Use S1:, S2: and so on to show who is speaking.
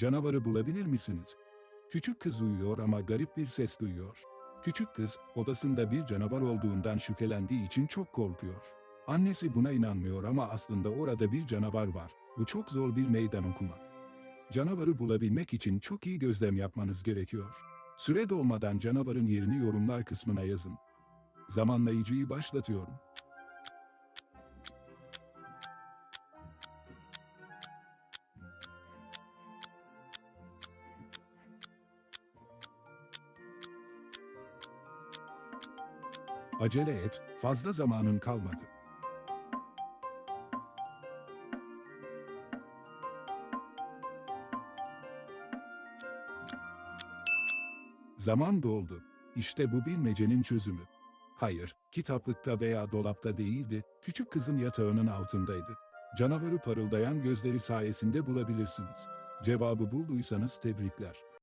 S1: Canavarı bulabilir misiniz? Küçük kız uyuyor ama garip bir ses duyuyor. Küçük kız, odasında bir canavar olduğundan şüphelendiği için çok korkuyor. Annesi buna inanmıyor ama aslında orada bir canavar var. Bu çok zor bir meydan okuma. Canavarı bulabilmek için çok iyi gözlem yapmanız gerekiyor. Süre dolmadan canavarın yerini yorumlar kısmına yazın. Zamanlayıcıyı başlatıyorum. Acele et, fazla zamanın kalmadı. Zaman doldu. İşte bu bilmecenin çözümü. Hayır, kitaplıkta veya dolapta değildi, küçük kızın yatağının altındaydı. Canavarı parıldayan gözleri sayesinde bulabilirsiniz. Cevabı bulduysanız tebrikler.